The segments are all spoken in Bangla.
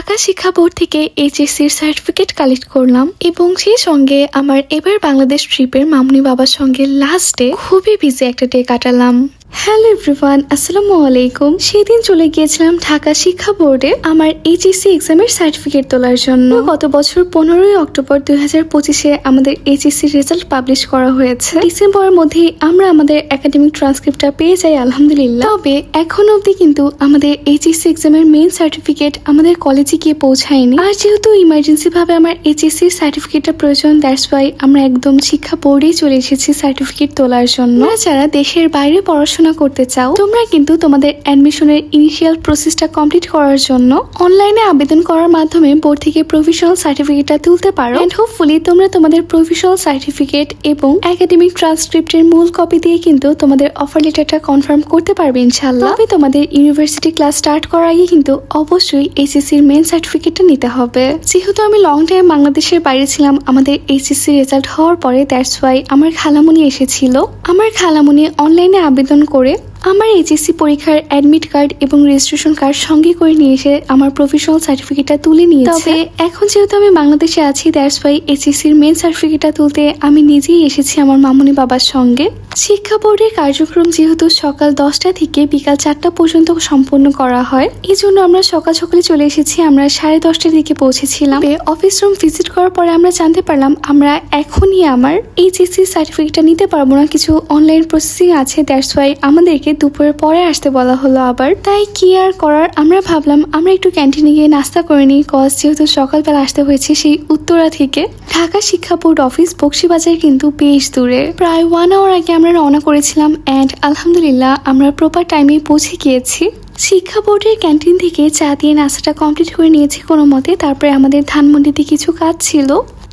ঢাকা শিক্ষা বোর্ড থেকে এইচএসসির সার্টিফিকেট কালেক্ট করলাম এবং সেই সঙ্গে আমার এবার বাংলাদেশ ট্রিপের মামনি বাবার সঙ্গে লাস্ট ডে খুবই বিজি একটা ডে কাটালাম। হ্যালো এভরিওয়ান আসসালামু আলাইকুম। সেদিন চলে গিয়েছিলাম ঢাকা শিক্ষা বোর্ডে আমার এইচএসসি এক্সামের সার্টিফিকেট তোলার জন্য। গত বছর পনেরোই অক্টোবর দুই হাজার পঁচিশে আমাদের এইচএসসি রেজাল্ট পাবলিশ করা হয়েছে। ডিসেম্বরের মধ্যেই আমরা আমাদের একাডেমিক ট্রান্সক্রিপ্টটা পেয়ে যাই, আলহামদুলিল্লাহ। তবে এখন অবধি কিন্তু আমাদের এইচএসসি এক্সামের মেইন সার্টিফিকেট আমাদের কলেজে গিয়ে পৌঁছায়নি। আর যেহেতু ইমার্জেন্সি ভাবে আমার এইচএসসি সার্টিফিকেটটা প্রয়োজন দ্যাটস ওয়াই আমরা একদম শিক্ষা বোর্ডেই চলে এসেছি সার্টিফিকেট তোলার জন্য। যারা দেশের বাইরে পড়াশোনা করতে চাও, তোমরা কিন্তু তোমাদের অ্যাডমিশনের ইনিশিয়াল প্রসেসটা কমপ্লিট করার জন্য অনলাইনে আবেদন করার মাধ্যমে বোর্ড থেকে প্রফেশনাল সার্টিফিকেটটা তুলতে পারো। এন্ড হোপফুলি তোমরা তোমাদের প্রফেশনাল সার্টিফিকেট এবং একাডেমিক ট্রান্সক্রিপ্টের মূল কপি দিয়ে কিন্তু তোমাদের অফার লেটারটা কনফার্ম করতে পারবে ইনশাল্লাহ তবে তোমাদের ইউনিভার্সিটি ক্লাস স্টার্ট করার আগে কিন্তু অবশ্যই এইচএসসির মেন সার্টিফিকেটটা নিতে হবে। যেহেতু আমি লং টাইম বাংলাদেশের বাইরে ছিলাম, আমাদের এইচএসসি রেজাল্ট হওয়ার পরে দ্যাটস ওয়াই আমার খালামুনি এসেছিল। আমার খালামুনি অনলাইনে আবেদন করে আমার এইচএসসি পরীক্ষার অ্যাডমিট কার্ড এবং রেজিস্ট্রেশন কার্ড সঙ্গে করে নিয়ে এসে আমার প্রফেশনাল সার্টিফিকেটটা তুলে নিয়েছে। তবে এখন যেহেতু আমি বাংলাদেশে আছি দ্যাটস ওয়াই এইচএসসির মেন সার্টিফিকেটটা তুলতে আমি নিজেই এসেছি আমার মামুনি বাবার সঙ্গে। শিক্ষা বোর্ডের কার্যক্রম যেহেতু সকাল দশটা থেকে বিকাল চারটা পর্যন্ত সম্পন্ন করা হয় এই জন্য আমরা সকাল সকালে চলে এসেছি, আমরা সাড়ে দশটার দিকে পৌঁছেছিলাম। অফিস রুম ভিজিট করার পরে আমরা জানতে পারলাম, আমরা এখনই আমার এইচএসসি সার্টিফিকেটটা নিতে পারব না, কিছু অনলাইন প্রসেসিং আছে দ্যাটস ওয়াই আমাদেরকে দুপুরের পরে আসতে বলা হলো আবার। তাই কি আর করার? আমরা ভাবলাম, আমরা একটু ক্যান্টিনে গিয়ে নাস্তা করে নিই। কজ যেহেতু সকালবেলা আসতে হয়েছে সেই উত্তরা থেকে। ঢাকা শিক্ষা বোর্ড অফিস বক্সিবাজার কিন্তু বেশ দূরে। প্রায় ওয়ান আওয়ার আগে আমরা রওনা করেছিলাম অ্যান্ড আলহামদুলিল্লাহ আমরা প্রপার টাইমে পৌঁছে গিয়েছি। শিক্ষা বোর্ডের ক্যান্টিন থেকে চা দিয়ে নাস্তাটা কমপ্লিট করে নিয়েছি কোনো মতে। তারপরে আমাদের ধানমন্ডিতে কিছু কাজ ছিল।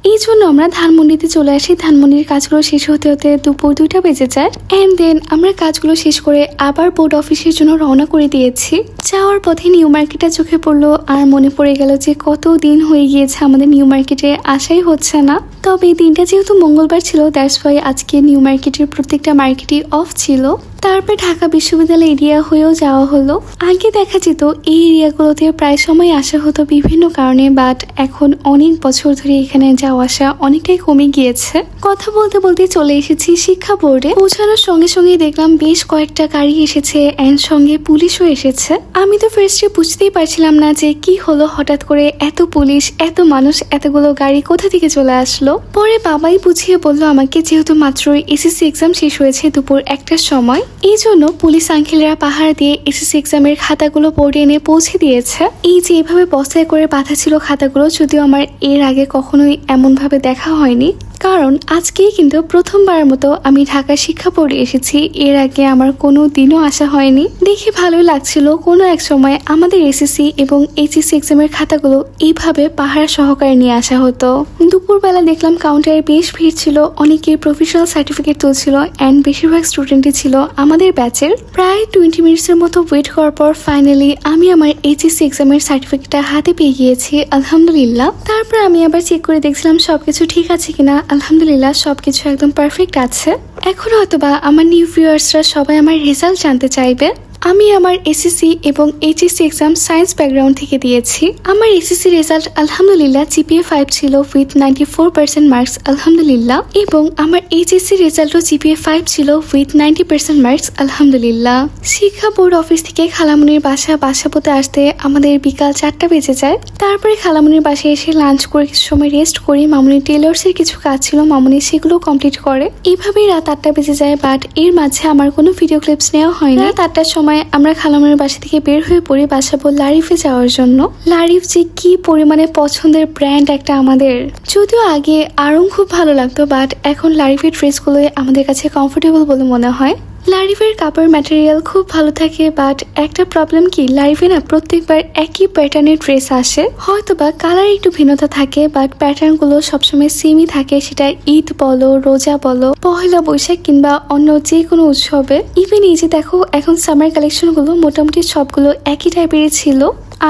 এই জন্য আমরা ধানমন্ডিতে চলে আসি। ধানমন্ডির কাজগুলো শেষ হতে হতে দুপুর দুইটা বেজে যায়। অ্যান্ড দেন আমরা কাজগুলো শেষ করে আবার বোর্ড অফিসের জন্য রওনা করে দিয়েছি। যাওয়ার পথে নিউ মার্কেটটা চোখে পড়ল আর মনে পড়ে গেল যে কত দিন হয়ে গিয়েছে আমাদের নিউ মার্কেটে। আসাই হচ্ছে না। তবে এই দিনটা যেহেতু মঙ্গলবার ছিল দ্যাটস ওয়াই আজকে নিউ মার্কেটের প্রত্যেকটা মার্কেটই অফ ছিল। তারপর ঢাকা বিশ্ববিদ্যালয় এরিয়া হয়েও যাওয়া হলো। আগে দেখা যেত এই এরিয়াগুলোতে প্রায় সময় আসা হতো বিভিন্ন কারণে বাট এখন অনেক বছর ধরে এখানে যাওয়া আসা অনেকটাই কমে গিয়েছে। কথা বলতে বলতে চলে এসেছি শিক্ষা বোর্ডে। পৌঁছানোর সঙ্গে সঙ্গে দেখলাম বেশ কয়েকটা গাড়ি এসেছে অ্যান্ড সঙ্গে পুলিশও এসেছে। আমি তো ফার্স্টে বুঝতেই পারছিলাম না যে কি হলো হঠাৎ করে এত পুলিশ, এত মানুষ, এতগুলো গাড়ি কোথা থেকে চলে আসলো। পরে বাবাই বুঝিয়ে বলল, আমাকে যেহেতু মাত্রই এসএসসি এক্সাম শেষ হয়েছে দুপুর একটার সময় এই জন্য পুলিশ আঙ্কেলরা পাহাড় দিয়ে এসএসসি এক্সামের খাতাগুলো বোর্ডে এনে পৌঁছে দিয়েছে। এই যে এভাবে বস্তায় করে বাঁধা ছিল খাতাগুলো, যদিও আমার এর আগে কখনোই এমনভাবে দেখা হয়নি। কারণ আজকেই কিন্তু প্রথমবার মতো আমি ঢাকা শিক্ষা বোর্ডে এসেছি। এর আগে আমার কোনো দিনও আসা হয়নি। দেখে ভালোই লাগছিল কোনো এক সময় আমাদের এসএসসি এবং এইচএসসি এক্সামের খাতাগুলো এইভাবে পাহাড় সহকারে নিয়ে আসা হতো। দুপুরবেলা দেখলাম কাউন্টারে বেশ ভিড় ছিল অনেকে প্রফেশনাল সার্টিফিকেট তুলছিল অ্যান্ড বেশিরভাগ স্টুডেন্টই ছিল আমাদের ব্যাচের প্রায় টোয়েন্টি মিনিটসের মতো ওয়েট করার পর ফাইনালি আমি আমার এইচএসসি এক্সামের সার্টিফিকেটটা হাতে পেয়ে গিয়েছি, আলহামদুলিল্লাহ। তারপর আমি আবার চেক করে দেখছিলাম সবকিছু ঠিক আছে কিনা। আলহামদুলিল্লাহ সব কিছু একদম পারফেক্ট আছে। এখন হয়তোবা আমার নিউ ভিউয়ার্সরা সবাই আমার রেজাল্ট জানতে চাইবে। আমি আমার এসএসসি এবং এইচএসসি এক্সাম সায়েন্স ব্যাকগ্রাউন্ড থেকে দিয়েছি। আমার এসএসসি রেজাল্ট আলহামদুলিল্লাহ জিপিএ ফাইভ ছিল with ninety four percent marks আলহামদুলিল্লাহ। এবং আমার এইচএসসি রেজাল্টও জিপিএ ফাইভ ছিল উইথ নাইনটি পার্সেন্ট মার্কস আলহামদুলিল্লাহ। শিক্ষা বোর্ড অফিস থেকে খালামুনির বাসা বাসাপোতে আসতে আমাদের বিকাল চারটা বেজে যায়। তারপরে খালামুনির বাসায় এসে লাঞ্চ করে কিছু সময় রেস্ট করি। মামুনি টেলর্সের কিছু কাজ ছিল, মামুনি সেগুলো কমপ্লিট করে। এইভাবেই রাত আটটা বেজে যায় বাট এর মাঝে আমার কোনো ভিডিও ক্লিপস নেওয়া হয় না রাত আটটার সময় আমরা খালামের বাসা থেকে বের হয়ে পড়ি বাসাবো লারিফে যাওয়ার জন্য। লারিফ যে কি পরিমাণে পছন্দের ব্র্যান্ড একটা আমাদের। যদিও আগে আরং খুব ভালো লাগতো বাট এখন লারিফের ড্রেসগুলোই আমাদের কাছে কমফোর্টেবল বলে মনে হয়। লারিফের কাপড় ম্যাটেরিয়াল খুব ভালো থাকে বাট একটা প্রবলেম কি? লারিফে না প্রত্যেকবার একই প্যাটার্নের ড্রেস আসে। হয়তো বা কালার একটু ভিন্নতা থাকে বাট প্যাটার্নগুলো সবসময় সেমই থাকে। সেটা ঈদ বলো, রোজা বলো, পহেলা বৈশাখ কিংবা অন্য যে কোনো উৎসবে। ইভেন এই যে দেখো, এখন সামার কালেকশনগুলো মোটামুটি সবগুলো একই টাইপেরই ছিল।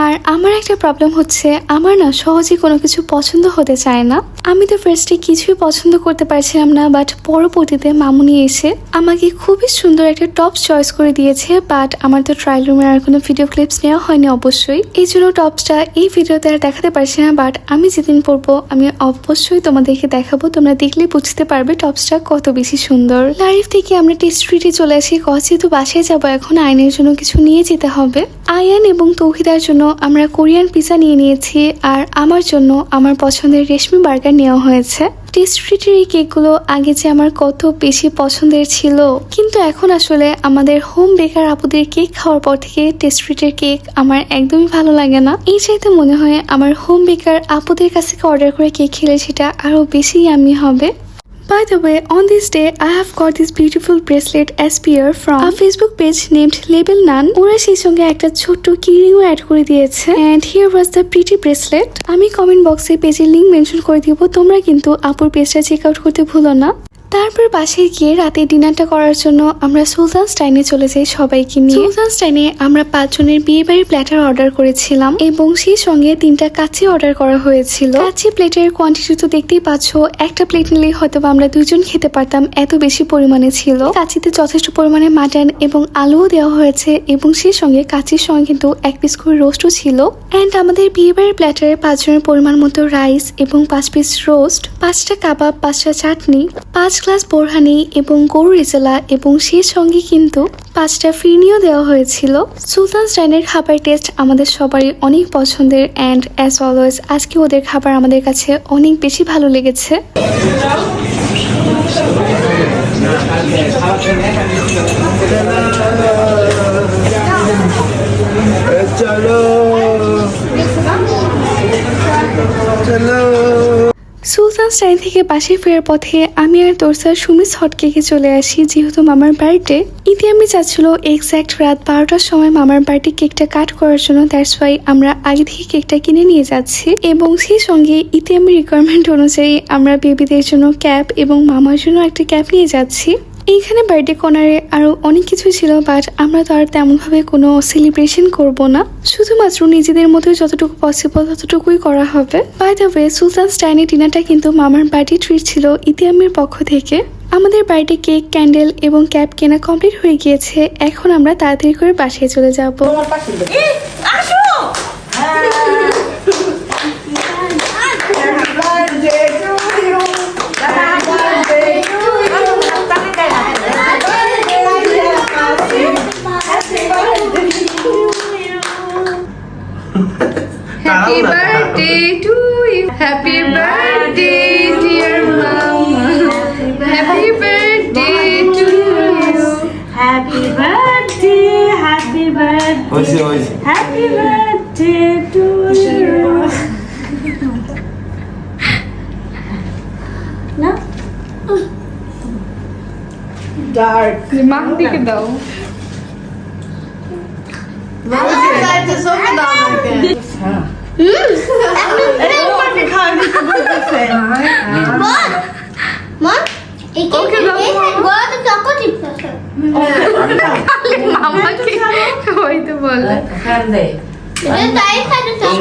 আর আমার একটা প্রবলেম হচ্ছে, আমার না সহজে কোনো কিছু পছন্দ হতে চায় না। আমি তো ফার্স্টে কিছুই পছন্দ করতে পারছিলাম না বাট পরবর্তীতে মামুনি এসে আমাকে খুবই সুন্দর একটা টপ চয়েস করে দিয়েছে বাট আমার তো ট্রায়াল রুমের আর কোনো ভিডিও ক্লিপস নেওয়া হয়নি অবশ্যই। এই জন্য টপসটা এই ভিডিওতে আর দেখাতে পারছি না বাট আমি যেদিন পরবো, আমি অবশ্যই তোমাদেরকে দেখাবো। তোমরা দেখলে বুঝতে পারবে টপসটা কত বেশি সুন্দর। লাইফ থেকে আমরা টি স্ট্রিটে চলে আসি কজ যেহেতু বাসায় যাব এখন, আয়নের জন্য কিছু নিয়ে যেতে হবে। আয়ান এবং তৌহিদার জন্য আমরা কোরিয়ান পিজা নিয়ে নিয়েছি আর আমার জন্য আমার পছন্দের রেশমি বার্গার নেওয়া হয়েছে। টি স্ট্রিটের এই কেকগুলো আগে যে আমার কত বেশি পছন্দের ছিল, কিন্তু এখন আসলে আমাদের হোম বেকার আপুদের কেক খাওয়ার পর থেকে টি স্ট্রিটের কেক আমার একদমই ভালো লাগে না। এই চাইতে মনে হয় আমার হোম বেকার আপুদের কাছ থেকে অর্ডার করে কেক খেলে সেটা আরও বেশি আমি হবে। By the way, on this day, I have got this beautiful bracelet SPR from a Facebook page named Label Nan. ওরা সেই সঙ্গে একটা ছোট্ট কিরিংও অ্যাড করে দিয়েছে and here was the pretty bracelet. আমি কমেন্ট বক্সে পেজের লিংক মেনশন করে দিব তোমরা কিন্তু আপুর পেজটা চেক আউট করতে ভুলো না তারপর বাসায় গিয়ে রাতে ডিনারটা করার জন্য আমরা সুলতান স্টাইনে চলে যাই সবাইকে নিয়ে। সুলতান স্টাইনে আমরা পাঁচজনের বিয়ে বাড়ির প্ল্যাটার অর্ডার করেছিলাম এবং সেই সঙ্গে তিনটা কাচি অর্ডার করা হয়েছিল। কাচি প্লেটের কোয়ান্টিটি তো দেখতেই পাচ্ছ, একটা প্লেট নিলেই হয়তো আমরা দুজন খেতে পারতাম, এত বেশি পরিমাণে ছিল। কাচিতে যথেষ্ট পরিমাণে মাটন এবং আলুও দেওয়া হয়েছে এবং সেই সঙ্গে কাচির সঙ্গে কিন্তু এক পিস করে রোস্টও ছিল। অ্যান্ড আমাদের বিয়ে বাড়ির প্ল্যাটারে পাঁচজনের পরিমাণ মতো রাইস এবং পাঁচ পিস রোস্ট পাঁচটা কাবাব, পাঁচটা চাটনি, পাঁচ ফার্স্ট ক্লাস বোরহানি এবং গৌর রেজালা এবং সেই সঙ্গে কিন্তু পাঁচটা ফিরনিও দেওয়া হয়েছিল। সুলতানস ডাইনের খাবার টেস্ট আমাদের সবারই অনেক পছন্দের অ্যান্ড অ্যাজ অলওয়েজ আজকে ওদের খাবার আমাদের কাছে অনেক বেশি ভালো লেগেছে। চলো। চলো। সুলতান নাইন থেকে বাসে ফেরার পথে আমি আর তোরসার সুমিস হটকেকে চলে আসি, যেহেতু মামার বার্থডে। ইতি আমি চাচ্ছিল এক্স্যাক্ট রাত বারোটার সময় মামার বাড়িতে কেকটা কাট করার জন্য দ্যাটস ওয়াই আমরা আগে থেকে কেকটা কিনে নিয়ে যাচ্ছি। এবং সেই সঙ্গে ইতি আমি রিকোয়ারমেন্ট অনুযায়ী আমরা বেবিদের জন্য ক্যাব এবং মামার জন্য একটা ক্যাব নিয়ে যাচ্ছি। এইখানে বার্থডে কর্নারে আরও অনেক কিছু ছিল বাট আমরা তো আর তেমনভাবে কোনো সেলিব্রেশন করব না। শুধুমাত্র নিজেদের মধ্যে যতটুকু পসিবল ততটুকুই করা হবে। বাই দ্য ওয়ে সুলতান স্টাইনি ডিনারটা কিন্তু মামার বার্থডে ট্রিট ছিল ইতিহামের পক্ষ থেকে। আমাদের বাড়িতে কেক ক্যান্ডেল এবং ক্যাপ কেনা কমপ্লিট হয়ে গিয়েছে। এখন আমরা তাড়াতাড়ি করে বাসায় চলে যাব। Happy birthday to you. Happy birthday, dear mama. Happy birthday to you. Happy birthday, happy birthday, হয়েছে হয়েছে happy birthday to you. না Dark. মাম দিকে দাও ওকে মামাকে হইতে বলে তাই